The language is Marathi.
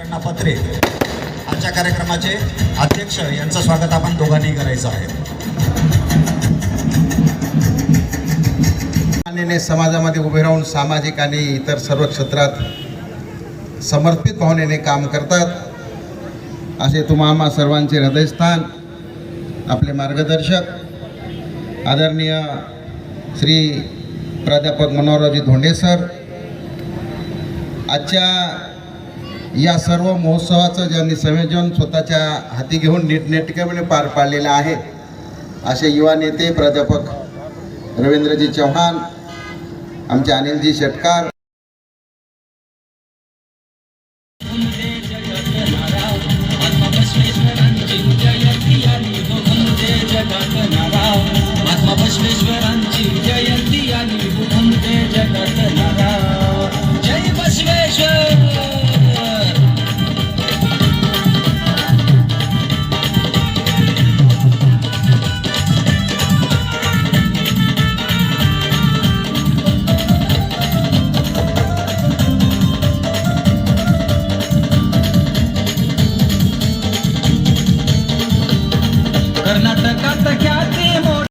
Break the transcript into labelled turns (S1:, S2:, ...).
S1: अण्णा पत्रे आजच्या कार्यक्रमाचे अध्यक्ष यांचं स्वागत आपण दोघांनी करायचं आहे.
S2: मान्यने समाजामध्ये उभे राहून सामाजिक आणि इतर सर्व क्षेत्रात समर्पित भावनेने काम करतात. असे तुम्हा सर्वांचे हृदयस्थान आपले मार्गदर्शक आदरणीय श्री प्राध्यापक मनोहररावजी धोंडे सर आजच्या या सर्व महोत्सवाचं ज्यांनी संयोजन स्वतःच्या हाती घेऊन नीटनेटकेपणे पार पाडलेलं आहे असे युवा नेते प्राध्यापक रवींद्रजी चव्हाण आमचे अनिलजी शेटकार
S3: महात्मा बसवेश्वरांची कर्नाटकात ख्याती मोठी.